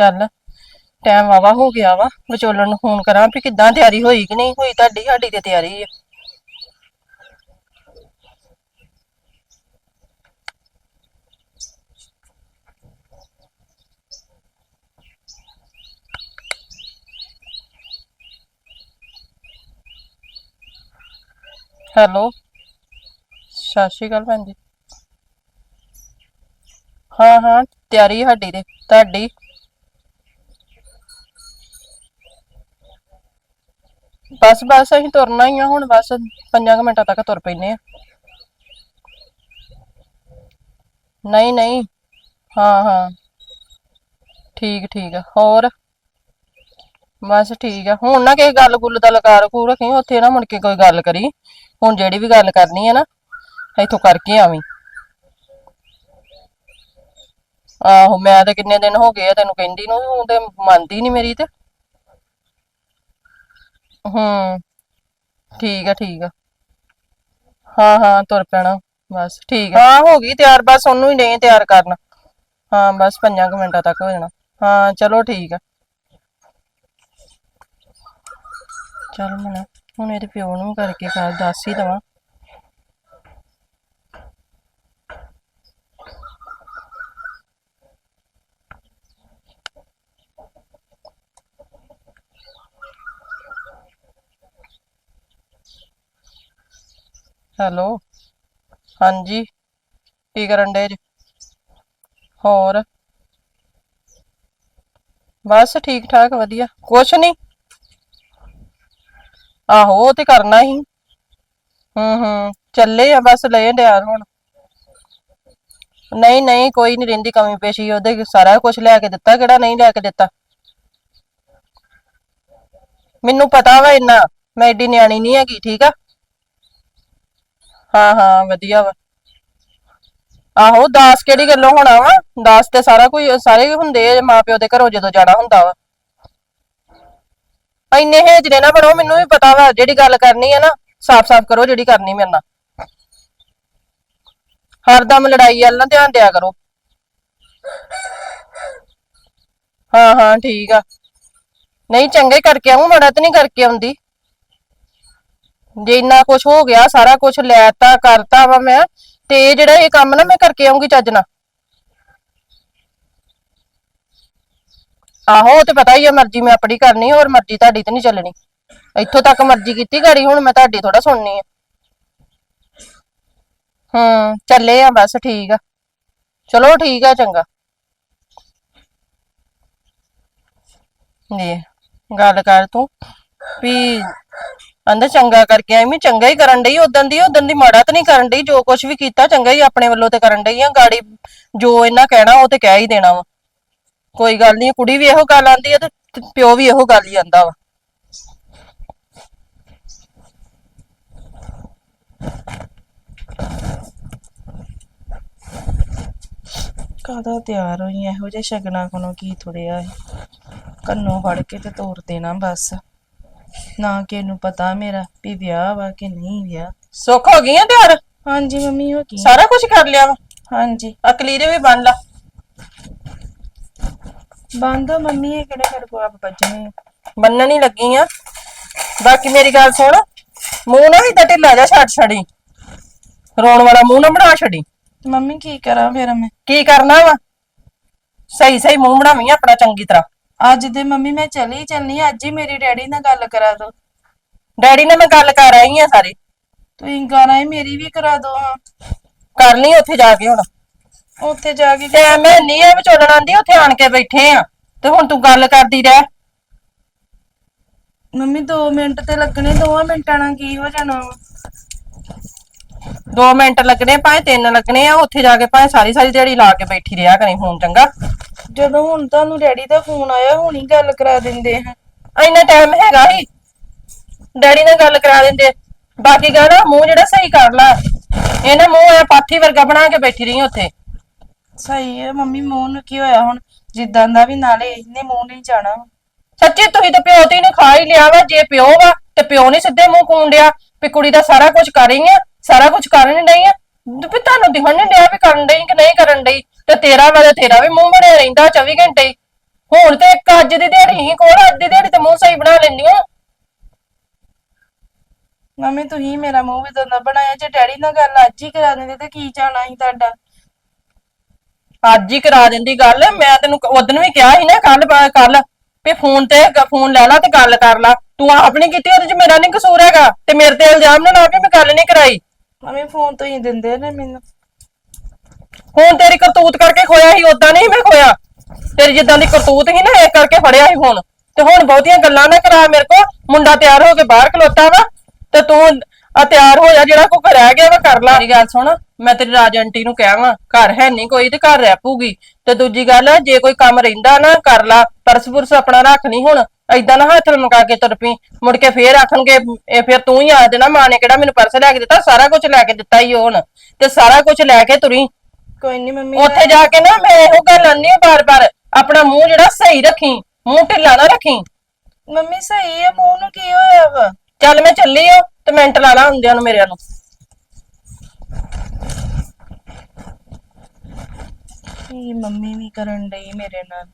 ਚੱਲ ਟਾਈਮ ਵਾਵਾ ਹੋ ਗਿਆ ਵਾ, ਵਿਚੋਲਣ ਨੂੰ ਫੋਨ ਕਰਾਂ ਵੀ ਕਿੱਦਾਂ ਤਿਆਰੀ ਹੋਈ ਕਿ ਨਹੀਂ ਹੋਈ, ਤੁਹਾਡੀ, ਸਾਡੀ ਤੇ ਤਿਆਰੀ ਆ। ਹੈਲੋ, ਸਤਿ ਸ਼੍ਰੀ ਅਕਾਲ ਭੈਣ ਜੀ। ਹਾਂ ਹਾਂ, ਤਿਆਰੀ ਸਾਡੀ ਤੇ, ਤੁਹਾਡੀ? ਬਸ ਬਸ ਅਸੀਂ ਤੁਰਨਾ ਹੀ ਆ ਹੁਣ, ਬਸ ਪੰਜਾਂ ਕੁ ਮਿੰਟਾਂ ਤੱਕ ਤੁਰ ਪੈਨੇ ਆ। ਨਹੀਂ ਨਹੀਂ, ਹਾਂ ਹਾਂ। ਠੀਕ ਠੀਕ ਆ, ਹੋਰ? ਬਸ ਠੀਕ ਆ, ਹੁਣ ਨਾ ਕਿਸੇ ਗੱਲ ਗੁੱਲ ਦਾ ਲਗਾ ਰਖੂ ਰੱਖੀ, ਉੱਥੇ ਨਾ ਮੁੜ ਕੇ ਕੋਈ ਗੱਲ ਕਰੀ। ਹੁਣ ਜਿਹੜੀ ਵੀ ਗੱਲ ਕਰਨੀ ਹੈ ਨਾ, ਇੱਥੋਂ ਕਰਕੇ ਆਵੀਂ। ਆਹੋ, ਮੈਂ ਤਾਂ ਕਿੰਨੇ ਦਿਨ ਹੋ ਗਏ ਆ, ਤੈਨੂੰ ਕਹਿੰਦੀ ਨੂੰ, ਤੂੰ ਤੇ ਮੰਨਦੀ ਨਹੀਂ ਮੇਰੀ ਤੇ। ਹੂੰ। ਠੀਕ ਆ ਠੀਕ ਆ। ਹਾਂ ਹਾਂ ਤੁਰ ਪੈਣਾ। ਬਸ ਠੀਕ ਆ। ਹਾਂ ਹੋ ਗਈ ਤਿਆਰ। ਬਸ ਉਹਨੂੰ ਹੀ ਨਹੀਂ ਤਿਆਰ ਕਰਨਾ। ਹਾਂ ਬਸ ਪੰਜਾਂ ਕੁ ਮਿੰਟਾਂ ਤੱਕ ਹੋ ਜਾਣਾ। ਹਾਂ ਚਲੋ ਠੀਕ ਆ। ਚੱਲ ਮੈਂ ਹੁਣ ਇਹਦੇ ਪਿਓ ਨੂੰ ਕਰਕੇ ਕਰ ਦੱਸ ਹੀ ਦਵਾਂ। ਹੈਲੋ। ਹਾਂਜੀ। ਕੀ ਕਰਨ ਡੇ ਜੀ? ਹੋਰ? ਬਸ ਠੀਕ ਠਾਕ ਵਧੀਆ। ਕੁਛ ਨਹੀਂ ਆਹੋ, ਉਹ ਤੇ ਕਰਨਾ ਹੀ। ਹੂੰ ਹੂੰ। ਚੱਲੇ ਆ, ਬਸ ਲੈ ਡਿਆਰ ਹੁਣ। ਨਹੀਂ ਨਹੀਂ, ਕੋਈ ਨਹੀਂ ਰਹਿੰਦੀ ਕਮੀ ਪੇਸ਼ੀ। ਉਹਦੇ ਸਾਰਾ ਕੁਝ ਲੈ ਕੇ ਦਿੱਤਾ, ਕਿਹੜਾ ਨਹੀਂ ਲੈ ਕੇ ਦਿੱਤਾ? ਮੈਨੂੰ ਪਤਾ ਵਾ ਇੰਨਾ। ਮੈਂ ਏਡੀ ਨਿਆਣੀ ਨਹੀਂ ਹੈਗੀ, ਠੀਕ ਆ? ਹਾਂ ਹਾਂ, ਵਧੀਆ ਵਾ। ਆਹੋ, ਦਾਸ ਕਿਹੜੀ ਗੱਲੋਂ ਹੋਣਾ ਵਾ? ਦਾਸ ਤੇ ਸਾਰਾ ਕੋਈ ਸਾਰੇ ਹੁੰਦੇ ਆ, ਮਾਪਿਓ ਦੇ ਘਰੋਂ ਜਦੋਂ ਜਾਣਾ ਹੁੰਦਾ ਵਾ। ਇੰਨੇ ਹੇਜਰੇ ਨਾ ਬਣੋ, ਮੈਨੂੰ ਵੀ ਪਤਾ ਵਾ, ਜਿਹੜੀ ਗੱਲ ਕਰਨੀ ਹੈ ਨਾ, ਸਾਫ਼-ਸਾਫ਼ ਕਰੋ ਜਿਹੜੀ ਕਰਨੀ ਮੇਰੇ ਨਾਲ। ਹਰਦਮ ਲੜਾਈ ਵੱਲ ਨਾ ਧਿਆਨ ਦਿਆ ਕਰੋ। ਹਾਂ ਹਾਂ, ਠੀਕ ਆ। ਨਹੀਂ, ਚੰਗੇ ਕਰਕੇ ਆਉਂ ਮਾੜਾ ਤੇ ਨਹੀਂ ਕਰਕੇ ਆਉਂਦੀ। ਜੇ ਇੰਨਾ ਕੁਝ ਹੋ ਗਿਆ, ਸਾਰਾ ਕੁਝ ਲੈਤਾ, ਕਰਤਾ ਵਾ ਮੈਂ, ਤੇ ਇਹ ਜਿਹੜਾ ਇਹ ਕੰਮ ਨਾ ਮੈਂ ਕਰਕੇ ਆਉਂਗੀ ਚੱਜ ਨਾਲ। ਆਹੋ, ਉਹ ਤੇ ਪਤਾ ਹੀ ਆ, ਮਰਜ਼ੀ ਮੈਂ ਆਪਣੀ ਕਰਨੀ, ਹੋਰ ਮਰਜ਼ੀ ਤੁਹਾਡੀ ਤੇ ਨਹੀਂ ਚੱਲਣੀ। ਇੱਥੋਂ ਤੱਕ ਮਰਜ਼ੀ ਕੀਤੀ ਗਾੜੀ, ਹੁਣ ਮੈਂ ਤੁਹਾਡੀ ਥੋੜਾ ਸੁਣਨੀ ਆ। ਹੂੰ, ਚੱਲੇ ਆ, ਬਸ ਠੀਕ ਆ। ਚਲੋ ਠੀਕ ਆ, ਚੰਗਾ। ਨੇ ਗੱਲ ਕਰ ਤੂੰ, ਵੀ ਅੰਦਰ ਚੰਗਾ ਕਰਕੇ ਆਈ, ਮੈਂ ਚੰਗਾ ਹੀ ਕਰਨ ਡਈ ਉਦੋਂ ਦੀ ਉਦੋਂ ਦੀ ਮਾੜਾ ਤਾਂ ਨਹੀਂ ਕਰਨ ਡਈ, ਜੋ ਕੁਝ ਵੀ ਕੀਤਾ ਚੰਗਾ ਹੀ ਆਪਣੇ ਵੱਲੋਂ ਤੇ ਕਰਨ ਡਈ ਆ, ਗਾੜੀ ਜੋ ਇਹਨਾਂ ਕਹਿਣਾ ਉਹ ਤੇ ਕਹਿ ਹੀ ਦੇਣਾ ਵਾ। ਕੋਈ ਗੱਲ ਨਹੀਂ, ਕੁੜੀ ਵੀ ਇਹੋ ਗੱਲ ਆਂਦੀ ਆ ਤੇ ਪਿਓ ਵੀ ਇਹੋ ਗੱਲ ਹੀ ਆਂਦਾ ਵਾ। ਕਾਦਾ ਤਿਆਰ ਹੋਈ ਇਹੋ ਜਿਹੇ ਸ਼ਗਨਾ ਕੋਲੋਂ ਕੀ ਥੁੜਿਆ ਹੈ ਕੰਨੋਂ ਫੜ ਕੇ ਤੇ ਤੋਰ ਦੇਣਾ ਬਸ। ਨਾ ਕਿ ਇਹਨੂੰ ਪਤਾ ਮੇਰਾ ਵੀ ਵਿਆਹ ਵਾ ਕਿ ਨਹੀਂ ਵਿਆਹ। ਸੁੱਖ ਹੋ ਗਈਆਂ ਤਿਆਰ ਹਾਂਜੀ ਮੰਮੀ ਹੋ ਗਈ। ਸਾਰਾ ਕੁਝ ਕਰ ਲਿਆ ਵਾ? ਹਾਂਜੀ। ਅਕਲੀਰੇ ਵੀ ਬਣ ਲਾ। ਬੰਦ ਮੰਮੀ ਇਹ ਕਿਹੜੇ ਮੇਰੇ ਕੋ ਆਪ ਬੱਜਣੇ ਬੰਨਣ ਹੀ ਲੱਗੀ ਆ। ਬਾਕੀ ਮੇਰੀ ਗੱਲ ਸੁਣ ਮੂੰਹ ਨਾ ਵੀ ਤਾਂ ਢਿੱਲਾ ਜਾ ਛੱਡ ਛੜੀ। ਰੋਣ ਵਾਲਾ ਮੂੰਹ ਨਾ ਬਣਾ ਛੜੀ। ਮੰਮੀ ਕੀ ਕਰਾਂ ਫਿਰ ਮੈਂ? ਕੀ ਕਰਨਾ ਵਾ? ਸਹੀ ਸਹੀ ਮੂੰਹ ਬਣਾਵੀਂ ਆਪਣਾ ਚੰਗੀ ਤਰ੍ਹਾਂ। ਅੱਜ ਤੇ ਮੰਮੀ ਮੈਂ ਚਲੀ ਚੱਲਨੀ ਅੱਜ ਹੀ ਮੇਰੀ ਡੈਡੀ ਨਾਲ ਗੱਲ ਕਰਾ ਦੋ। ਡੈਡੀ ਨਾਲ ਮੈਂ ਗੱਲ ਕਰ ਆਈ ਆ ਸਾਰੀ। ਤੁਸੀਂ ਗਾਣਾ ਹੀ ਮੇਰੀ ਵੀ ਕਰਾ ਦੋ ਹਾਂ। ਕਰ ਲਈ ਉੱਥੇ ਜਾ ਕੇ ਹੁਣ। ਉੱਥੇ ਜਾ ਕੇ ਤੇ ਮੈਂ ਨਹੀਂ ਇਹ ਵਿਚੋਲਣ ਆਂਦੀ ਉੱਥੇ ਆਣ ਕੇ ਬੈਠੇ ਆ। ਤੇ ਹੁਣ ਤੂੰ ਗੱਲ ਕਰਦੀ ਰਹਿ। ਮੰਮੀ 2 ਮਿੰਟ ਤੇ ਲੱਗਣੇ 2 ਮਿੰਟਾਂ ਨਾਲ ਕੀ ਹੋ ਜਾਣਾ ਵਾ? 2 ਮਿੰਟ ਲੱਗਣੇ ਭਾਵੇਂ 3 ਲੱਗਣੇ ਆ ਉੱਥੇ ਜਾ ਕੇ ਭਾਵੇਂ ਸਾਰੀ ਸਾਰੀ ਦਿਹਾੜੀ ਲਾ ਕੇ ਬੈਠੀ ਰਿਹਾ ਕਰੀ ਫੋਨ ਚੰਗਾ। ਜਦੋਂ ਹੁਣ ਤੁਹਾਨੂੰ ਡੈਡੀ ਦਾ ਫੋਨ ਆਇਆ ਹੁਣੀ ਗੱਲ ਕਰਾ ਦਿੰਦੇ ਹਾਂ ਇੰਨਾ ਟਾਈਮ ਹੈਗਾ ਹੀ ਡੈਡੀ ਨਾਲ ਗੱਲ ਕਰਾ ਦਿੰਦੇ ਬਾਕੀ ਗੱਲ ਮੂੰਹ ਜਿਹੜਾ ਸਹੀ ਕਰ ਲਾ। ਇਹਨੇ ਮੂੰਹ ਐ ਪਾਥੀ ਵਰਗਾ ਬਣਾ ਕੇ ਬੈਠੀ ਰਹੀ ਉੱਥੇ। ਸਹੀ ਹੈ ਮੰਮੀ ਮੂੰਹ ਨੂੰ ਕੀ ਹੋਇਆ ਹੁਣ? ਜਿੱਦਾਂ ਦਾ ਵੀ ਨਾਲੇ ਇਹਨੇ ਮੂੰਹ ਨਹੀਂ ਜਾਣਾ। ਸੱਚੀ ਤੁਸੀਂ ਤਾਂ ਪਿਓ ਤੇ ਨੇ ਖਾ ਹੀ ਲਿਆ ਵਾ ਜੇ ਪਿਓ ਵਾ ਤੇ ਪਿਓ ਨੇ ਸਿੱਧੇ ਮੂੰਹ ਕੂਣ ਡਿਆ ਵੀ ਕੁੜੀ ਦਾ ਸਾਰਾ ਕੁਝ ਕਰ ਰਹੀ ਆ ਸਾਰਾ ਕੁਝ ਕਰਨ ਨਹੀਂ ਆ। ਵੀ ਤੁਹਾਨੂੰ ਦਿਖਣ ਨਹੀਂ ਡਿਆ ਵੀ ਕਰਨ ਡਈ ਕਿ ਨਹੀਂ ਕਰਨ ਡਈ। ਤੇ ਤੇਰਾ ਵਾ ਤੇ ਤੇਰਾ ਵੀ ਮੂੰਹ ਬਣਿਆ ਰਹਿੰਦਾ 24 ਘੰਟੇ। ਹੀ। ਹੁਣ ਤੇ ਇੱਕ ਅੱਜ ਦੀ ਦਿਹਾੜੀ ਹੀ ਕੋਲ ਅੱਜ ਦੀ ਦਿਹਾੜੀ ਤੇ ਮੂੰਹ ਸਹੀ ਬਣਾ ਲੈਂਦੀ ਆ ਮੰਮੀ ਤੁਸੀਂ ਮੇਰਾ ਮੂੰਹ ਵੀ ਦੋਨਾ ਬਣਾਇਆ ਜੇ ਡੈਡੀ ਨਾਲ ਗੱਲ ਅੱਜ ਹੀ ਕਰਾ ਦਿੰਦੇ ਤੇ ਕੀ ਜਾਣਾ ਸੀ ਤੁਹਾਡਾ? ਅੱਜ ਹੀ ਕਰਾ ਦਿੰਦੀ ਗੱਲ ਮੈਂ ਤੈਨੂੰ ਉਦੋਂ ਵੀ ਕਿਹਾ ਸੀ ਨਾ ਕੱਲ ਕੱਲ ਵੀ ਫੋਨ ਤੇ ਫੋਨ ਲੈ ਲਾ ਤੇ ਗੱਲ ਕਰ ਲਾ। ਤੂੰ ਆਪ ਨਹੀਂ ਕੀਤੀ ਉਹਦੇ ਚ ਮੇਰਾ ਨਹੀਂ ਕਸੂਰ ਹੈਗਾ ਤੇ ਮੇਰੇ ਤੇ ਇਲਜ਼ਾਮ ਨਾ ਲਾ ਕੇ ਮੈਂ ਗੱਲ ਨਹੀਂ ਕਰਾਈ। ਮੰਮੀ ਫੋਨ ਤੁਸੀਂ ਦਿੰਦੇ ਨੇ ਮੈਨੂੰ। ਹੁਣ ਤੇਰੀ ਕਰਤੂਤ ਕਰਕੇ ਖੋਇਆ ਸੀ ਉਦਾਂ ਨਹੀਂ ਮੈਂ ਖੋਇਆ। ਤੇਰੀ ਜਿੱਦਾਂ ਦੀ ਕਰਤੂਤ ਸੀ ਨਾ, ਇਹ ਕਰਕੇ ਫੜਿਆ ਸੀ ਹੁਣ। ਤੇ ਹੁਣ ਬਹੁਤੀਆਂ ਗੱਲਾਂ ਨਾ ਕਰਾ ਮੇਰੇ ਕੋ ਮੁੰਡਾ ਤਿਆਰ ਹੋ ਕੇ ਬਾਹਰ ਖਲੋਤਾ ਵਾ, ਤੇ ਤੂੰ ਆ ਤਿਆਰ ਹੋ ਜਾ, ਜਿਹੜਾ ਕੋ ਰਹਿ ਗਿਆ ਵਾ, ਕਰ ਲਾ। ਮੇਰੀ ਗੱਲ ਸੁਣ, ਮੈਂ ਤੇਰੀ ਰਾਜ ਆਂਟੀ ਨੂੰ ਕਿਹਾ ਵਾ, ਘਰ ਹੈ ਨਹੀਂ ਕੋਈ ਤੇ ਘਰ ਰਹਿ ਪੂਗੀ ਤੇ ਦੂਜੀ ਗੱਲ, ਜੇ ਕੋਈ ਕੰਮ ਰਹਿੰਦਾ ਨਾ, ਕਰ ਲਾ, ਪਰਸ ਪੁਰਸ ਆਪਣਾ ਰੱਖ ਨਹੀਂ ਹੁਣ, ਏਦਾਂ ਨਾ ਹੱਥ ਲਮਕਾ ਕੇ ਤੁਰ ਪਈ, ਮੁੜ ਕੇ ਫੇਰ ਆਖਣਗੇ, ਇਹ ਫੇਰ ਤੂੰ ਹੀ ਆ ਦੇਣਾ ਮਾਂ ਨੇ ਕਿਹੜਾ ਮੈਨੂੰ ਪਰਸ ਲੈ ਕੇ ਦਿੱਤਾ, ਸਾਰਾ ਕੁਝ ਲੈ ਕੇ ਦਿੱਤਾ ਹੀ ਹੁਣ। ਤੇ ਸਾਰਾ ਕੁਝ ਲੈ ਕੇ ਤੁਰੀ ਕੋਈ ਨਹੀਂ ਮੰਮੀ ਉੱਥੇ ਜਾ ਕੇ ਨਾ ਮੈਂ ਇਹੋ ਗੱਲ ਆਨੀ ਬਾਰ-ਬਾਰ ਆਪਣਾ ਮੂੰਹ ਜਿਹੜਾ ਸਹੀ ਰੱਖੀ ਮੂੰਹ ਢਿੱਲਾ ਨਾ ਰੱਖੀ। ਮੰਮੀ ਸਹੀ ਹੈ ਮੂੰਹ ਨੂੰ ਕੀ ਹੋਇਆ ਵਾ? ਚੱਲ ਮੈਂ ਚੱਲੀ ਆ ਤੇ ਮਿੰਟ ਲਾ ਲਾ ਹੁੰਦਿਆਂ ਨੂੰ ਮੇਰੇ ਨੂੰ ਕੀ ਮੰਮੀ ਵੀ ਕਰਨ ਡਈ ਮੇਰੇ ਨਾਲ?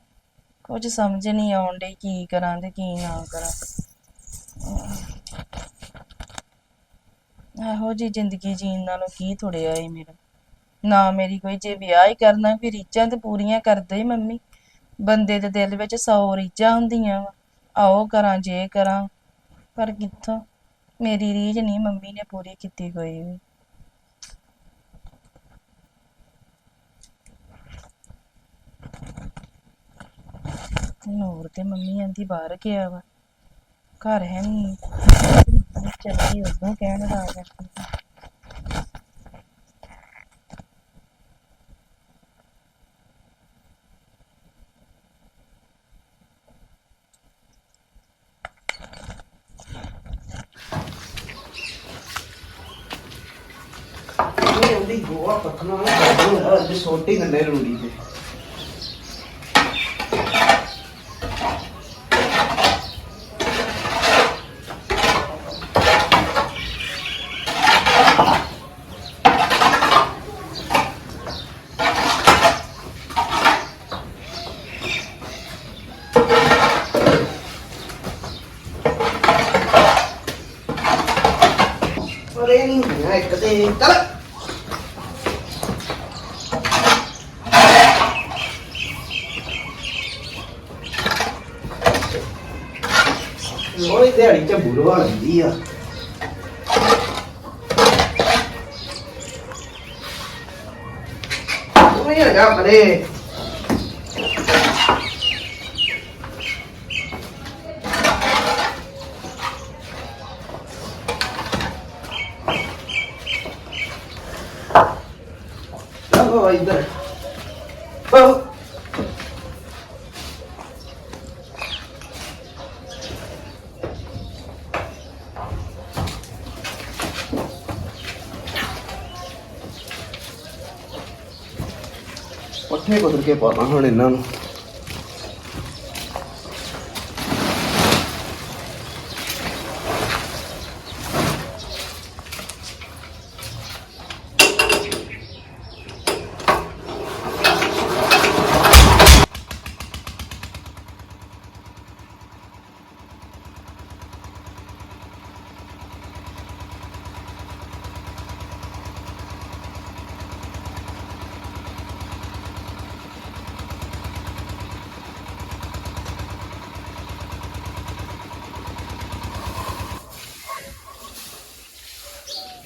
ਕੁਝ ਸਮਝ ਨਹੀਂ ਆਉਣ ਡਈ ਕੀ ਕਰਾਂ ਤੇ ਕੀ ਨਾ ਕਰਾਂ। ਇਹੋ ਜੀ ਜ਼ਿੰਦਗੀ ਜੀਣ ਨਾਲੋਂ ਕੀ ਥੋੜਿਆ ਏ ਮੇਰਾ? ਨਾ ਮੇਰੀ ਕੋਈ ਜੇ ਵਿਆਹ ਹੀ ਕਰਨਾ ਫਿਰ ਰੀਝਾਂ ਤੇ ਪੂਰੀਆਂ ਕਰਦੇ ਹੀ ਮੰਮੀ। ਬੰਦੇ ਦੇ ਦਿਲ ਵਿੱਚ ਸੌ ਰੀਝਾਂ ਹੁੰਦੀਆਂ ਵਾ। ਆਓ ਕਰਾਂ, ਜੇ ਕਰਾਂ, ਪਰ ਕਿੱਥੋਂ? ਮੇਰੀ ਰੀਝ ਨਹੀਂ ਮੰਮੀ ਨੇ ਪੂਰੀ ਕੀਤੀ ਕੋਈ ਵੀ। ਨੂਰ ਤੇ ਮੰਮੀ ਆਂਦੀ ਬਾਹਰ ਗਿਆ ਵਾ। ਘਰ ਹੈ ਨਹੀਂ। ਚੱਲੀ ਉਦੋਂ ਕਹਿਣ ਦਾ ਕਰਦੀ ਇਹ ਉਹਦੀ ਗੋਆ ਪੱਖਣਾ ਨਾ ਅੱਜ ਸੋਟੀ ਗੰਨੇ ਰੂੜੀ ਤੇ ਪਰ ਇਹ ਨਹੀਂ ਹੋਣਾ ਇੱਕ ਤੇ ਚੱਲ ਲੋਈ ਦਿਹਾੜੀ ਚ ਬੁਰਵਾ ਲੈਂਦੀ ਆ। ਤੂੰ ਹੀ ਪਰੇ ਚਲੋ ਇੱਧਰ। ਕੇ ਪਾਣਾ ਹੁਣ ਇਹਨਾਂ ਨੂੰ।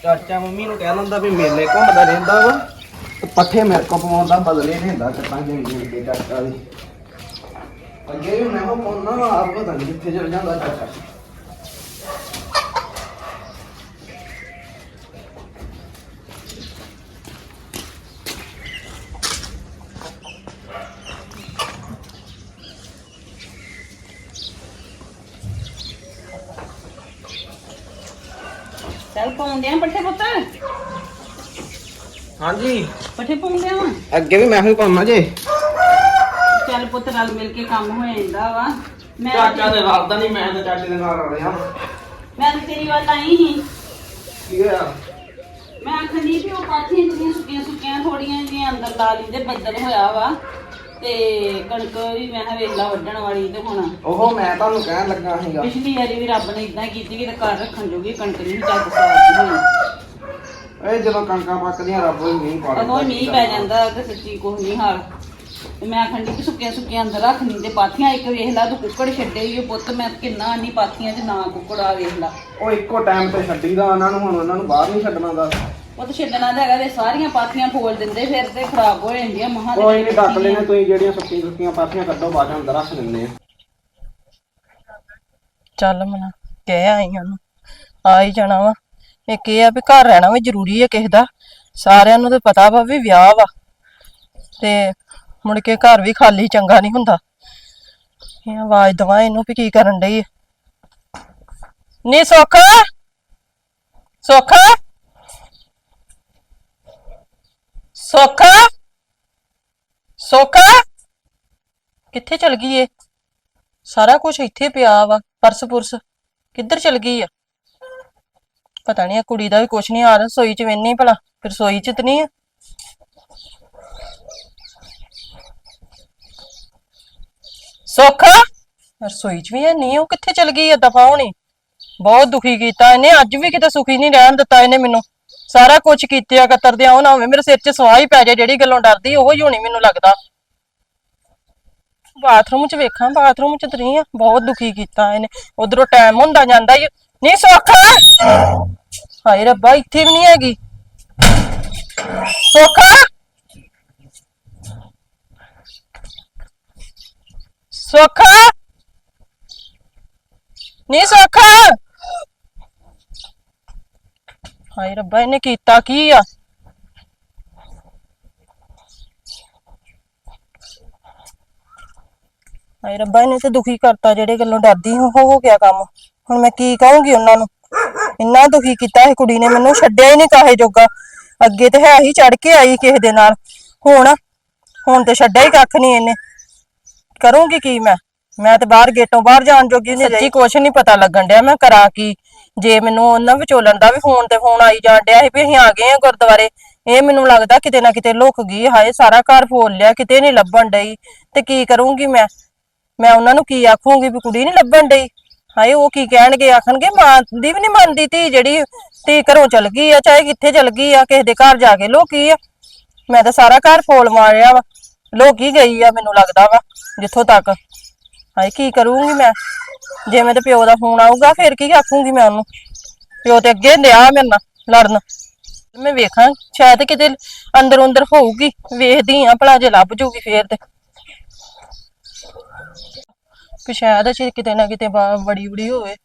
ਚਾਚਾ ਮੰਮੀ ਨੂੰ ਕਹਿ ਦਿੰਦਾ ਵੀ ਮੇਲੇ ਘੁੰਮਦਾ ਰਹਿੰਦਾ ਵਾ ਤੇ ਪੱਠੇ ਮੇਰੇ ਕੋ ਪਵਾਉਂਦਾ, ਬਦਲੇ ਨਹੀਂ ਹੁੰਦਾ ਕੱਟਾਂ ਜਿਹੜੀ ਦੇ ਚਾਚਾ ਦੀ ਅੱਗੇ ਵੀ ਮੈਂ ਉਹ ਪਾਉਣਾ ਆਪ ਪਤਾ ਨਹੀਂ ਕਿੱਥੇ ਚਲ ਜਾਂਦਾ ਚਾਚਾ। ਪਾਉਂਦੇ ਆ ਪੱਠੇ ਪੁੱਤ? ਹਾਂਜੀ। ਪੱਠੇ ਪਾਉਂਦੇ ਆ? ਅੱਗੇ ਵੀ ਮੈਂ ਹੀ ਪਾਉਣਾ ਜੇ। ਚੱਲ ਪੁੱਤ ਰਲ ਮਿਲ ਕੇ ਕੰਮ ਹੋ ਜਾਂਦਾ ਵਾ। ਮੈਂ ਚਾਚਾ ਦੇ ਨਾਲ ਦਾ ਨਹੀਂ ਮੈਂ ਤਾਂ ਚਾਚੇ ਦੇ ਨਾਲ ਆ ਰਿਹਾ। ਮੈਂ ਤਾਂ ਤੇਰੀ ਵੱਲ ਆਈ ਸੀ। ਕੀ ਹੋਇਆ? ਮੈਂ ਆਖਣੀ ਵੀ ਉਹ ਪਾਥੀਆਂ ਜਿਹੜੀਆਂ ਸੁੱਕੀਆਂ ਸੁੱਕੀਆਂ ਥੋੜੀਆਂ ਜਿਹੀਆਂ ਅੰਦਰ ਲਾ ਲਈ ਦੇ ਬੱਦਲ ਹੋਇਆ ਵਾ। ਤੇ ਕਣਕ ਵੀ ਮੈਂ ਕਿਹਾ ਵੇਲਾ ਵੱਢਣ ਵਾਲੀ ਤੇ ਹੁਣ। ਉਹ ਮੈਂ ਤੁਹਾਨੂੰ ਕਹਿਣ ਲੱਗਾ ਸੀਗਾ। ਪਿਛਲੀ ਵਾਰੀ ਵੀ ਰੱਬ ਨੇ ਇਦਾਂ ਕੀਤੀ ਕਿ ਤੇ ਘਰ ਰੱਖਣ ਜੋਗੀ ਕਣਕ ਨਹੀਂ ਚੱਜ ਸਾਰਦੀ ਹੋਈ। ਇਹ ਜਦੋਂ ਕਣਕਾਂ ਪੱਕਦੀਆਂ ਰੱਬ ਹੀ ਮੀਂਹ ਪਾ ਉਦੋਂ ਹੀ ਮੀਂਹ ਪੈ ਜਾਂਦਾ ਤੇ ਸੱਚੀ ਕੁਝ ਨਹੀਂ ਹਾਲ। ਤੇ ਮੈਂ ਖੰਡੀ ਕਿ ਸੁੱਕੀਆਂ ਸੁੱਕੀਆਂ ਅੰਦਰ ਰੱਖਣੀ ਤੇ ਪਾਥੀਆਂ ਇੱਕ ਵੇਖ ਲਾ ਤੂੰ ਕੁੱਕੜ ਛੱਡੇ ਹੀ ਪੁੱਤ ਮੈਂ ਕਿੰਨਾ ਨਹੀਂ ਪਾਥੀਆਂ 'ਚ ਨਾ ਕੁੱਕੜ ਆ ਵੇਖ ਲਾ। ਉਹ ਇੱਕੋ ਟਾਈਮ ਤੇ ਛੱਡੀਦਾ ਉਹਨਾਂ ਨੂੰ ਹੁਣ ਉਹਨਾਂ ਨੂੰ ਬਾਹਰ ਨਹੀਂ ਛੱਡਣਾ ਦਾ ਉਹ ਤਾਂ ਛੱਡਣਾ ਤਾਂ ਹੈਗਾ ਤੇ ਸਾਰੀਆਂ ਪਾਥੀਆਂ ਫੋਲ ਦਿੰਦੇ ਫਿਰ ਤੇ ਖਰਾਬ ਹੋ ਜਾਂਦੀਆਂ ਮਹਾਂ ਦੇ ਕੋਈ ਨਹੀਂ ਡੱਕ ਲੈਣੇ ਤੁਸੀਂ ਜਿਹੜੀਆਂ ਸੁੱਕੀਆਂ ਸੁੱਕੀਆਂ ਪਾਥੀਆਂ ਕੱਢੋ ਬਾਅਦ ਚ ਅੰਦਰ ਰੱਖ ਦਿੰਦੇ ਆ। ਚੱਲ ਮਨਾ ਕਹਿ ਆਈ ਉਹਨੂੰ ਆ ਹੀ ਜਾਣਾ ਵਾ। ਇੱਕ ਇਹ ਆ ਵੀ ਘਰ ਰਹਿਣਾ ਵੀ ਜ਼ਰੂਰੀ ਹੈ ਕਿਸੇ ਦਾ ਸਾਰਿਆਂ ਨੂੰ ਤੇ ਪਤਾ ਵਾ ਵੀ ਵਿਆਹ ਵਾ। ਤੇ ਮੁੜ ਕੇ ਘਰ ਵੀ ਖਾਲੀ ਚੰਗਾ ਨਹੀਂ ਹੁੰਦਾ। ਇਹ ਆਵਾਜ਼ ਦਵਾ ਇਹਨੂੰ ਵੀ ਕੀ ਕਰਨ ਡਈ ਹੈ ਨੀ ਸੁੱਖ ਸੁੱਖ। ਸੁੱਖ? ਸੁੱਖ? ਕਿੱਥੇ ਚਲ ਗਈ ਏ? ਸਾਰਾ ਕੁਝ ਇੱਥੇ ਪਿਆ ਵਾ ਪਰਸ ਪੁਰਸ ਕਿੱਧਰ ਚਲ ਗਈ ਆ? ਪਤਾ ਨਹੀਂ ਆ ਕੁੜੀ ਦਾ ਵੀ ਕੁਝ ਨਹੀਂ ਆ ਰਿਹਾ ਰਸੋਈ ਚ ਵੇਨੀ ਭਲਾ, ਫਿਰ ਰਸੋਈ ਚ ਤੇ ਨਹੀਂ ਆ? ਸੁੱਖ? ਰਸੋਈ ਚ ਵੀ ਹੈ ਨਹੀਂ ਉਹ ਕਿੱਥੇ ਚਲ ਗਈ ਆ ਦਫਾ ਹੋਣੀ? ਬਹੁਤ ਦੁਖੀ ਕੀਤਾ ਇਹਨੇ, ਅੱਜ ਵੀ ਕਿਤੇ ਸੁਖੀ ਨਹੀਂ ਰਹਿਣ ਦਿੱਤਾ ਇਹਨੇ ਮੈਨੂੰ। ਸਾਰਾ ਕੁਝ ਕੀਤਿਆ ਕਤਰਦਿਆਂ ਉਹ ਨਾ ਹੋਵੇ ਮੇਰੇ ਸਿਰ 'ਚ ਸਵਾਹ ਹੀ ਪੈ ਜਾਏ, ਜਿਹੜੀ ਗੱਲੋਂ ਡਰਦੀ, ਉਹ ਹੀ ਹੋਣੀ ਮੈਨੂੰ ਲੱਗਦਾ। ਬਾਥਰੂਮ 'ਚ ਵੇਖਾਂ, ਬਾਥਰੂਮ 'ਚ ਤਰੀ ਆ, ਬਹੁਤ ਦੁਖੀ ਕੀਤਾ ਇਹਨੇ। ਉਧਰੋਂ ਟਾਈਮ ਹੁੰਦਾ ਜਾਂਦਾ ਹੀ, ਨਹੀਂ ਸੁੱਖ! ਹਾਏ ਰੱਬਾ, ਇੱਥੇ ਵੀ ਨਹੀਂ ਹੈਗੀ। ਸੁੱਖ! ਸੁੱਖ! ਨਹੀਂ ਸੁੱਖ! ਹਾਏ ਰੱਬਾ ਇਹਨੇ ਕੀਤਾ ਕੀ ਆ? ਹਾਏ ਰੱਬਾ ਇਹਨੇ ਤੇ ਦੁਖੀ ਕਰਤਾ ਜਿਹੜੇ ਗੱਲੋਂ ਡਰਦੀ ਹੋ ਹੋ ਗਿਆ ਕੰਮ। ਹੁਣ ਮੈਂ ਕੀ ਕਹੂੰਗੀ ਉਹਨਾਂ ਨੂੰ? ਇੰਨਾ ਦੁਖੀ ਕੀਤਾ ਇਹ ਕੁੜੀ ਨੇ ਮੈਨੂੰ ਛੱਡਿਆ ਹੀ ਨਹੀਂ ਕਾਹੇ ਜੋਗਾ। ਅੱਗੇ ਤੇ ਹੈ ਹੀ ਚੜ ਕੇ ਆਈ ਕਿਸੇ ਦੇ ਨਾਲ। ਹੁਣ ਹੁਣ ਤੇ ਛੱਡਿਆ ਹੀ ਕੱਖ ਨਹੀਂ ਇਹਨੇ। ਕਰੂੰਗੀ ਕੀ ਮੈਂ? ਮੈਂ ਤੇ ਬਾਹਰ ਗੇਟੋਂ ਬਾਹਰ ਜਾਣ ਜੋਗੀ ਨਹੀਂ ਸੱਚੀ ਕੁਛ ਨਹੀਂ ਪਤਾ ਲੱਗਣ ਡਿਆ ਮੈਂ ਕਰਾਂ ਕੀ? ਜੇ ਮੈਨੂੰ ਉਹਨਾਂ ਵਿਚੋਲਣ ਦਾ ਵੀ ਫੋਨ ਤੇ ਫੋਨ ਆਈ ਜਾਣ ਡਿਆ ਸੀ ਵੀ ਅਸੀਂ ਆ ਗਏ ਆ ਗੁਰਦੁਆਰੇ, ਇਹ ਮੈਨੂੰ ਲੱਗਦਾ ਕਿਤੇ ਨਾ ਕਿਤੇ ਲੁਕ ਗਈ, ਹਾਏ ਸਾਰਾ ਘਰ ਫੋਲ ਲਿਆ, ਕਿਤੇ ਨਹੀਂ ਲੱਭਣ ਡਈ। ਤੇ ਕੀ ਕਰੂੰਗੀ ਮੈਂ? ਮੈਂ ਉਹਨਾਂ ਨੂੰ ਕੀ ਆਖੂੰਗੀ ਵੀ ਕੁੜੀ ਨਹੀਂ ਲੱਭਣ ਡਈ? ਹਾਏ ਉਹ ਕੀ ਕਹਿਣਗੇ, ਆਖਣਗੇ ਮਾਂ ਦੀ ਵੀ ਨਹੀਂ ਮੰਨਦੀ ਧੀ ਜਿਹੜੀ, ਧੀ ਘਰੋਂ ਚਲ ਗਈ ਆ, ਚਾਹੇ ਕਿੱਥੇ ਚਲ ਗਈ ਆ, ਕਿਸੇ ਦੇ ਘਰ ਜਾ ਕੇ ਲੋਕੀ ਆ। ਮੈਂ ਤਾਂ ਸਾਰਾ ਘਰ ਫੋਲ ਮਾਰਿਆ ਵਾ, ਲੋਕੀ ਗਈ ਆ ਮੈਨੂੰ ਲੱਗਦਾ ਵਾ, ਜਿੱਥੋਂ ਤੱਕ। ਹਾਏ ਕੀ ਕਰੂੰਗੀ ਮੈਂ? ਜੇ ਮੈਂ ਤੇ ਪਿਓ ਦਾ ਫੋਨ ਆਊਗਾ, ਫਿਰ ਕੀ ਆਖੂੰਗੀ ਮੈਂ ਉਹਨੂੰ? ਪਿਓ ਤੇ ਅੱਗੇ ਲਿਆ ਮੇਰੇ ਨਾਲ ਲੜਨ। ਮੈਂ ਵੇਖਾਂ, ਸ਼ਾਇਦ ਕਿਤੇ ਅੰਦਰ ਅੰਦਰ ਹੋਊਗੀ, ਵੇਖਦੀ ਆ, ਭਲਾ ਜੇ ਲੱਭ ਜੂਗੀ ਫੇਰ ਤੇ। ਕਿ ਸ਼ਾਇਦ ਅਚੇ ਕਿਤੇ ਨਾ ਕਿਤੇ ਬਾ- ਬੜੀ ਬੜੀ ਹੋਵੇ,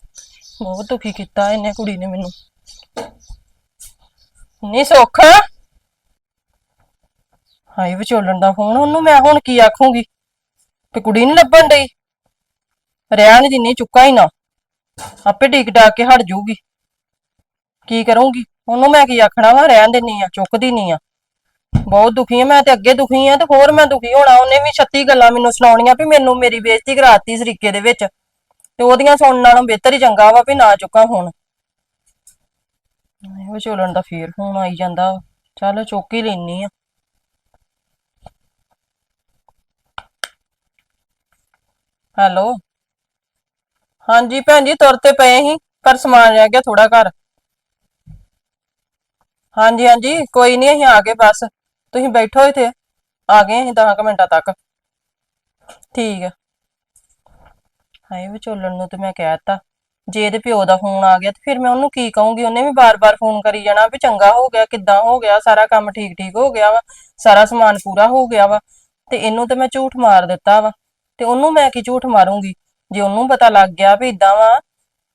ਬਹੁਤ ਦੁਖੀ ਕੀਤਾ ਇਹਨੇ ਕੁੜੀ ਨੇ ਮੈਨੂੰ। ਨਹੀਂ ਸੁੱਖ? ਹਾਏ, ਵਿਚੋਲਣ ਦਾ ਫੋਨ, ਉਹਨੂੰ ਮੈਂ ਹੁਣ ਕੀ ਆਖੂੰਗੀ? ਤੇ ਕੁੜੀ ਨਹੀਂ ਲੱਭਣ ਡਈ? ਰਹਿਣ ਜਿੰਨੀ ਚੁੱਕਾ ਹੀ ਨਾ। ਆਪੇ ਡੀਕ ਡਾਕ ਕੇ ਹਟ ਜਾਊਗੀ। ਕੀ ਕਰੂੰਗੀ? ਉਹਨੂੰ ਮੈਂ ਕੀ ਆਖਣਾ ਵਾ? ਰਹਿਣ ਦੇਣੀ ਆ, ਚੁੱਕਦੀ ਨਹੀਂ ਆ। ਬਹੁਤ ਦੁਖੀ ਆ, ਮੈਂ ਤੇ ਅੱਗੇ ਦੁਖੀ ਆ ਤੇ ਹੋਰ ਮੈਂ ਦੁਖੀ ਹੋਣਾ। ਉਹਨੇ ਵੀ 36 ਗੱਲਾਂ ਮੈਨੂੰ ਸੁਣਾਉਣੀਆਂ ਵੀ ਮੈਨੂੰ ਮੇਰੀ ਬੇਇੱਜ਼ਤੀ ਕਰਾਤੀ ਸਰੀਕੇ ਦੇ ਵਿੱਚ। ਤੇ ਉਹਦੀਆਂ ਸੁਣਨ ਨਾਲੋਂ ਬਿਹਤਰ ਹੀ ਚੰਗਾ ਵਾ ਵੀ ਨਾ ਚੁੱਕਾਂ ਹੁਣ। ਇਹੋ ਚੋਲਣ ਦਾ ਫੇਰ ਹੁਣ ਆਈ ਜਾਂਦਾ। ਵਾ। ਚੱਲ ਚੁੱਕ ਹੀ ਲੈਣੀ ਆ। ਹੈਲੋ। ਹਾਂਜੀ ਭੈਣ ਜੀ, ਤੁਰ ਤੇ ਪਏ ਸੀ, ਪਰ ਸਮਾਨ ਰਹਿ ਗਿਆ ਥੋੜਾ ਘਰ। ਹਾਂਜੀ ਹਾਂਜੀ, ਕੋਈ ਨਹੀਂ ਅਸੀਂ ਆ ਗਏ ਬਸ। ਤੁਸੀਂ ਬੈਠੋ ਇੱਥੇ, ਆ ਗਏ ਅਸੀਂ 10 ਮਿੰਟਾਂ ਤੱਕ। ਠੀਕ ਹੈ ਹਾਏ, ਵਿਚੋਲਣ ਨੂੰ ਤੇ ਮੈਂ ਕਹਿਤਾ ਜੇ ਇਹਦੇ ਪਿਓ ਦਾ ਫੋਨ ਆ ਗਿਆ ਤੇ ਫਿਰ ਮੈਂ ਉਹਨੂੰ ਕੀ ਕਹੂੰਗੀ? ਉਹਨੇ ਵੀ ਬਾਰ-ਬਾਰ ਫੋਨ ਕਰੀ ਜਾਣਾ ਵੀ ਚੰਗਾ ਹੋ ਗਿਆ, ਕਿੱਦਾਂ ਹੋ ਗਿਆ, ਸਾਰਾ ਕੰਮ ਠੀਕ-ਠੀਕ ਹੋ ਗਿਆ ਵਾ, ਸਾਰਾ ਸਮਾਨ ਪੂਰਾ ਹੋ ਗਿਆ ਵਾ। ਤੇ ਇਹਨੂੰ ਤੇ ਮੈਂ ਝੂਠ ਮਾਰ ਦਿੱਤਾ ਵਾ। ਤੇ ਉਹਨੂੰ ਮੈਂ ਕੀ ਝੂਠ ਮਾਰੂੰਗੀ? ਜੇ ਉਹਨੂੰ ਪਤਾ ਲੱਗ ਗਿਆ ਵੀ ਇਦਾਂ ਵਾ,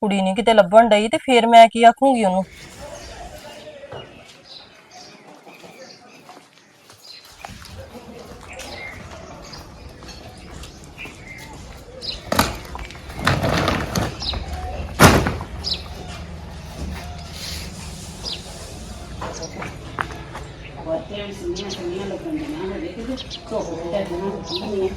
ਕੁੜੀ ਨਹੀਂ ਕਿਤੇ ਲੱਭਣ ਡਈ, ਤੇ ਫਿਰ ਮੈਂ ਕੀ ਆਖੂੰਗੀ ਉਹਨੂੰ? ਬਾਤੀਆਂ ਸੁਣੀਆਂ ਸੁਣੀਆਂ ਲੱਗਣ ਦੀਆਂ ਹਲੇ ਕਿ ਧੁੱਪ ਦੇ ਟੈਗ ਨਾਲ ਹੁੰਦੀਆਂ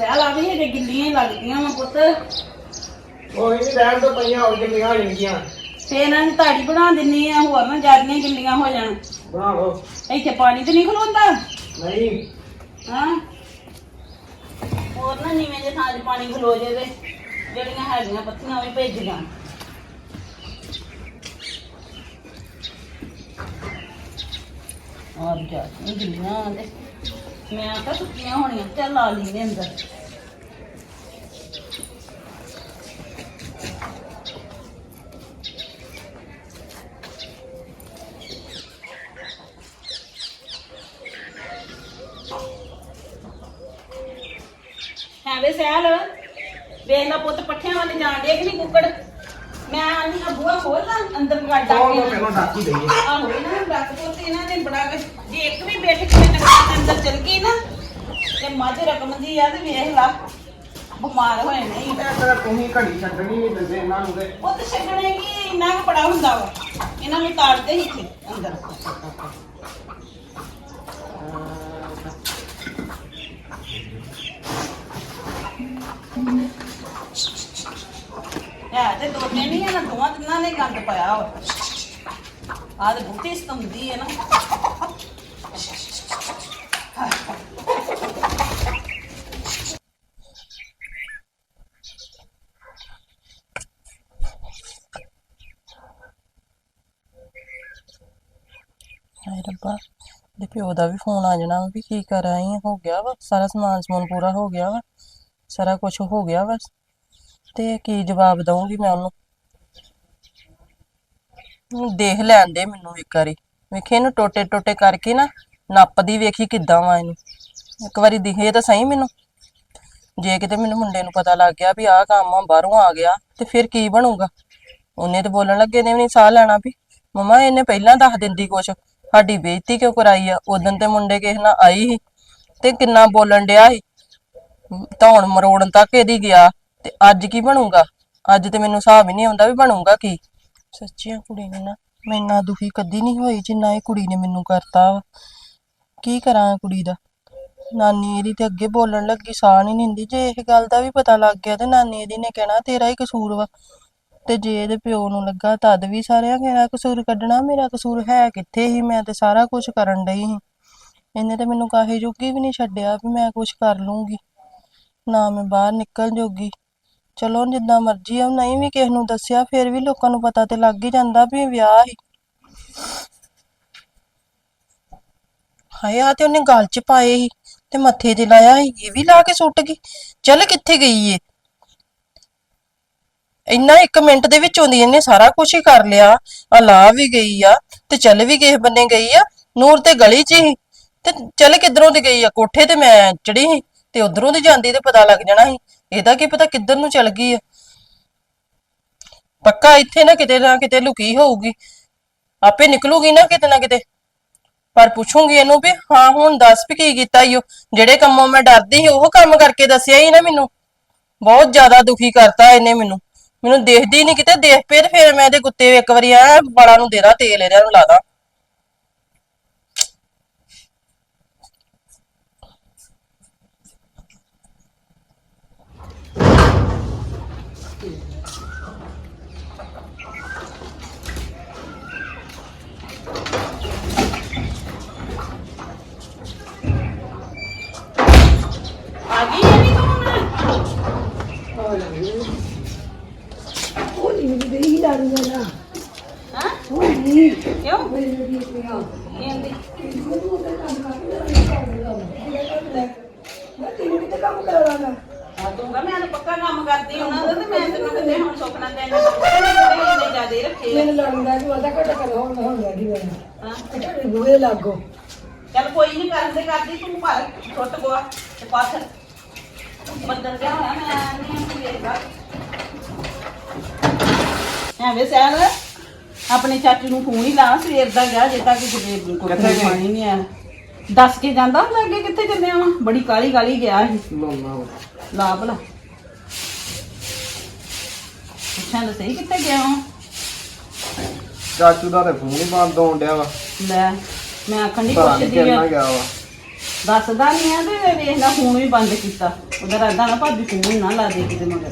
ਸਹਿ ਲਾ ਵੀ ਇਹ ਗਿੱਲੀਆਂ ਹੀ ਲੱਗਦੀਆਂ ਵਾ ਪੁੱਤ। ਕੋਈ ਨਹੀਂ ਰਹਿਣ ਤੋਂ ਪਈਆਂ ਹੋ ਜਿੰਨੀਆਂ ਹੋ ਜਾਣਗੀਆਂ ਫੇਰ ਇਹਨਾਂ ਨੂੰ ਤਾੜੀ ਬਣਾ ਦਿੰਨੀ ਆ ਹੋਰ ਨਾ ਜਿਆਦੀਆਂ ਗਿੱਲੀਆਂ ਹੋ ਜਾਣ। ਬਣਾ ਲਓ ਇੱਥੇ ਪਾਣੀ ਤੇ ਨਹੀਂ ਖਲੋਂਦਾ? ਨਹੀਂ। ਹਾਂ। ਹੋਰ ਨਾ ਨੀਵੇਂ ਜੇ ਥਾਂ 'ਚ ਪਾਣੀ ਖਲੋ ਜੇ ਤੇ ਜਿਹੜੀਆਂ ਹੈਗੀਆਂ ਪੱਤੀਆਂ ਉਹ ਵੀ ਭੇਜ ਜਾਣ। ਔਰ ਜਾ ਗਿੱਲੀਆਂ ਤੇ। ਮੈਂ ਤਾਂ ਸੁੱਕੀਆਂ ਹੋਣੀਆਂ ਚੱਲ ਲਾ ਲਈ ਅੰਦਰ। ਹੈ ਵੇ ਸਹਿਲ ਵੇਖ ਲਾ ਪੁੱਤ, ਪੱਠਿਆਂ ਵੱਲ ਜਾਣ ਡੇ ਕਿ ਨਹੀਂ ਕੁੱਕੜ? ਮੈਂ ਆਨੀ ਆ ਬੂਆ ਖੋਲ ਲਾ ਅੰਦਰ ਗੱਡ ਕੌਣ ਆ ਨੂੰ ਕੇ ਪਹਿਲਾਂ ਡਾਕੀ ਦਈਏ। ਆਹੋ ਇਹਨਾਂ ਨੂੰ ਡੱਕ ਪੁੱਤ ਇਹਨਾਂ ਨੇ ਬੜਾ ਕੁਛ- ਜੇ ਇੱਕ ਵੀ ਬੈਠ ਕੇ ਨਗਰ ਦੇ ਅੰਦਰ ਚਲ ਗਈ ਨਾ ਤੇ ਮੱਝ ਰਕਮ ਦੀ ਆ ਤੇ ਵੇਖ ਲਾ ਬਿਮਾਰ ਹੋਏ ਨਹੀਂ ਇਹ ਤਾਂ ਤੁਸੀਂ ਘੜੀ ਛੱਡਣੀ ਨਹੀਂ ਦਿੰਦੇ ਇਹਨਾਂ ਨੂੰ ਤੇ। ਉਹ ਤੇ ਛੱਡਣੇ ਕੀ ਇੰਨਾ ਕੁ ਬੜਾ ਹੁੰਦਾ ਵਾ। ਇਹਨਾਂ ਨੂੰ ਤਾੜਦੇ ਹੀ ਇੱਥੇ ਅੰਦਰ। ਹੈ ਤੇ ਦੋ ਤਿੰਨ ਹੀ ਦੋਵਾਂ ਤਿੰਨਾਂ ਨੇ ਗੰਦ ਪਾਇਆ ਵਾ। ਆਹ ਤੇ ਬਹੁਤੀ ਸਤੰਦੀ ਹੈ ਨਾ। ਹਾਏ ਰੱਬਾ ਦੇ ਪਿਓ ਦਾ ਵੀ ਫੋਨ ਆ ਜਾਣਾ ਵਾ ਵੀ ਕੀ ਕਰ ਆਈ ਆਂ? ਹੋ ਗਿਆ ਵਾ, ਸਾਰਾ ਸਮਾਨ ਸਮੂਨ ਪੂਰਾ ਹੋ ਗਿਆ ਵਾ, ਸਾਰਾ ਕੁਝ ਹੋ ਗਿਆ ਵਾ। ਤੇ ਕੀ ਜਵਾਬ ਦਊਂਗੀ ਮੈਂ ਉਹਨੂੰ? ਹੁਣ ਦੇਖ ਲੈਣ ਦੇ ਮੈਨੂੰ ਇੱਕ ਵਾਰੀ। ਵੇਖੀ ਇਹਨੂੰ ਟੋਟੇ ਟੋਟੇ ਕਰਕੇ ਨਾ ਨੱਪਦੀ ਵੇਖੀ ਕਿੱਦਾਂ ਵਾ ਇਹਨੂੰ। ਇੱਕ ਵਾਰੀ ਦਿਖੇ ਤਾਂ ਸਹੀ ਮੈਨੂੰ। ਜੇ ਕਿਤੇ ਮੈਨੂੰ ਮੁੰਡੇ ਨੂੰ ਪਤਾ ਲੱਗ ਗਿਆ ਵੀ ਆਹ ਕੰਮ ਆ, ਬਾਹਰੋਂ ਆ ਗਿਆ, ਤੇ ਫਿਰ ਕੀ ਬਣੂਗਾ? ਉਹਨੇ ਤੇ ਬੋਲਣ ਲੱਗੇ ਨੇ ਵੀ ਨਹੀਂ ਸਾਹ ਲੈਣਾ ਵੀ। ਮਮਾ, ਇਹਨੇ ਪਹਿਲਾਂ ਦੱਸ ਦਿੰਦੀ ਕੁਛ। ਸਾਡੀ ਬੇਇੱਜ਼ਤੀ ਕਿਉਂ ਕਰਾਈ ਆ? ਉਦੋਂ ਤੇ ਮੁੰਡੇ ਕਿਸੇ ਨਾਲ ਆਈ ਸੀ ਤੇ ਕਿੰਨਾ ਬੋਲਣ ਡਿਆ ਸੀ। ਧੌਣ ਮਰੋੜਨ ਤੱਕ ਇਹਦੀ ਗਿਆ। ਤੇ ਅੱਜ ਕੀ ਬਣੂਗਾ? ਅੱਜ ਤੇ ਮੈਨੂੰ ਹਿਸਾਬ ਹੀ ਨਹੀਂ ਆਉਂਦਾ ਵੀ ਬਣੂਗਾ ਕੀ। ਸੱਚੀਆਂ ਕੁੜੀ ਨੇ ਨਾ, ਮੈਂ ਇੰਨਾ ਦੁਖੀ ਕਦੀ ਨਹੀਂ ਹੋਈ ਜਿੰਨਾ ਇਹ ਕੁੜੀ ਨੇ ਮੈਨੂੰ ਕਰਤਾ ਵਾ। ਕੀ ਕਰਾਂ ਕੁੜੀ ਦਾ? ਨਾਨੀ ਇਹਦੀ ਤੇ ਅੱਗੇ ਬੋਲਣ ਲੱਗੀ, ਸਾਹ ਨਹੀਂ ਨਿੰਦੀ ਜੇ ਇਹ ਗੱਲ ਦਾ ਵੀ ਪਤਾ ਲੱਗ ਗਿਆ ਤੇ ਨਾਨੀ ਇਹਦੀ ਨੇ ਕਹਿਣਾ, ਤੇਰਾ ਹੀ ਕਸੂਰ ਵਾ। ਤੇ ਜੇ ਇਹਦੇ ਪਿਓ ਨੂੰ ਲੱਗਾ, ਤਦ ਵੀ ਸਾਰਿਆਂ ਮੇਰਾ ਕਸੂਰ ਕੱਢਣਾ? ਮੇਰਾ ਕਸੂਰ ਹੈ ਕਿੱਥੇ ਸੀ ਮੈਂ ਤੇ ਸਾਰਾ ਕੁਝ ਕਰਨ ਡਈ ਸੀ। ਇਹਨੇ ਤੇ ਮੈਨੂੰ ਕਾਹੇ ਜੋਗੀ ਵੀ ਨਹੀਂ ਛੱਡਿਆ ਵੀ ਮੈਂ ਕੁਝ ਕਰ ਲੂੰਗੀ। ਨਾ ਮੈਂ ਬਾਹਰ ਨਿਕਲ ਜੋਗੀ। ਚਲੋ ਜਿੱਦਾਂ ਮਰਜ਼ੀ ਆ, ਨਹੀਂ ਵੀ ਕਿਸੇ ਨੂੰ ਦੱਸਿਆ, ਫਿਰ ਵੀ ਲੋਕਾਂ ਨੂੰ ਪਤਾ ਤੇ ਲੱਗ ਹੀ ਜਾਂਦਾ ਵੀ ਵਿਆਹ ਸੀ ਹਾਏ ਆ ਤੇ ਉਹਨੇ ਗਲ 'ਚ ਪਾਏ ਸੀ ਤੇ ਮੱਥੇ ਤੇ ਲਾਇਆ ਸੀ, ਇਹ ਵੀ ਲਾ ਕੇ ਸੁੱਟ ਗਈ। ਚੱਲ ਕਿੱਥੇ ਗਈ ਏ? ਇੰਨਾ ਇੱਕ ਮਿੰਟ ਦੇ ਵਿੱਚ ਆਉਂਦੀ ਇਹਨੇ ਸਾਰਾ ਕੁਝ ਹੀ ਕਰ ਲਿਆ ਆ ਲਾ ਵੀ ਗਈ ਆ ਤੇ ਚੱਲ ਵੀ ਕਿਸੇ ਬੰਨੇ ਗਈ ਆ, ਨੂਰ ਤੇ ਗਲੀ 'ਚ ਹੀ। ਤੇ ਚੱਲ ਕਿਧਰੋਂ ਦੀ ਗਈ ਆ, ਕੋਠੇ ਤੇ ਮੈਂ ਚੜੀ ਸੀ ਤੇ ਉਧਰੋਂ ਦੀ ਜਾਂਦੀ ਤੇ ਪਤਾ ਲੱਗ ਜਾਣਾ ਸੀ ਇਹਦਾ ਕੀ ਪਤਾ ਕਿੱਧਰ ਨੂੰ ਚਲ ਗਈ ਆ। ਪੱਕਾ ਇੱਥੇ ਨਾ ਕਿਤੇ ਨਾ ਕਿਤੇ ਲੁਕੀ ਹੋਊਗੀ। ਆਪੇ ਨਿਕਲੂਗੀ ਨਾ ਕਿਤੇ ਨਾ ਕਿਤੇ। ਪਰ ਪੁੱਛੂਗੀ ਇਹਨੂੰ ਵੀ, ਹਾਂ, ਹੁਣ ਦੱਸ ਵੀ ਕੀ ਕੀਤਾ ਈ ਓ ਜਿਹੜੇ ਕੰਮੋਂ ਮੈਂ ਡਰਦੀ ਸੀ, ਉਹ ਕੰਮ ਕਰਕੇ ਦੱਸਿਆ ਹੀ ਨਾ ਮੈਨੂੰ। ਬਹੁਤ ਜ਼ਿਆਦਾ ਦੁਖੀ ਕਰਤਾ ਇਹਨੇ ਮੈਨੂੰ। ਮੈਨੂੰ ਦੇਖਦੀ ਨਹੀਂ ਕਿਤੇ, ਦੇਖ ਪਏ ਤੇ ਫਿਰ ਮੈਂ ਇਹਦੇ ਕੁੱਤੇ ਇੱਕ ਵਾਰੀ ਆ ਵਾਲਾਂ ਨੂੰ ਦੇਰਾ ਤੇਲ ਇਹਦੇ ਨੂੰ ਲਾਦਾ ਆ ਗਈ ਹੈ ਨਹੀਂ ਤੂੰ ਹਾਂ ਕਿਉਂ ਕਹਿੰਦੀ ਹਾਂ ਤੂੰ ਕਹ ਮੈਂ ਤਾਂ ਪੱਕਾ ਕੰਮ ਕਰਦੀ ਉਹਨਾਂ ਦਾ ਤੇ ਮੈਂ ਤੈਨੂੰ ਕਿਤੇ ਹੁਣ ਸੁਪਨਾ ਦੇਣ ਇੰਨੇ ਜ਼ਿਆਦੇ ਰੱਖੇ ਆ। ਮੈਨੂੰ ਲੱਗਦਾ ਕਿ ਉਹਦਾ ਘਟਾ ਕਰ ਹੋਣ ਹੋਣ ਲੱਗੀ ਮੈਨੂੰ ਹਾਂ ਘਟੇ ਬੂਹੇ ਲੱਗੋ ਚੱਲ ਕੋਈ ਨਹੀਂ ਕਰਨ ਦੇ ਕਰਦੀ ਤੂੰ ਘਰ ਛੁੱਟ ਗੋਆ ਤੇ ਪਾਥਰ ਬੱਦਲ ਗਿਆ ਹੋਇਆ ਮੈਂ ਨਹੀਂ ਵੇਖਦਾ ਐਵੇਂ ਸਹਿਲ ਆਪਣੇ ਚਾਚੂ ਨੂੰ ਫੋਨ ਹੀ ਲਾ ਸਵੇਰ ਦਾ ਗਿਆ ਜੇ ਤੱਕ ਕਿਤੇ ਕੋਈ ਕਿੱਥੇ ਗਿਆ? ਪਾਣੀ ਨਹੀਂ ਆਇਆ। ਦੱਸ ਕੇ ਜਾਂਦਾ ਹੁੰਦਾ ਅੱਗੇ ਕਿੱਥੇ ਚੱਲਿਆ ਵਾ ਬੜੀ ਕਾਲੀ ਕਾਲੀ ਗਿਆ ਸੀ। ਲਾ ਭਲਾ। ਪੁੱਛਾਂ ਤਾਂ ਸਹੀ ਕਿੱਥੇ ਗਿਆ ਵਾ ਚਾਚੂ ਦਾ ਤੇ ਫੋਨ ਹੀ ਬੰਦ ਹੋਣ ਡਿਆ ਵਾ। ਲੈ ਮੈਂ ਆਖਣ ਦੀ ਪਤਾ ਨਹੀਂ ਪੁੱਛਦੀ ਕਿੰਨਾ ਆ। ਗਿਆ ਵਾ। ਦੱਸਦਾ ਨਹੀਂ ਆ ਤੇ ਵੇਖ ਫੋਨ ਵੀ ਬੰਦ ਕੀਤਾ। ਉਹਦਾ ਰਾਦਾ ਨਾ ਭਾਬੀ ਫੋਨ ਨਾ ਲਾ ਦੇ ਕਿਤੇ ਮਗਰ।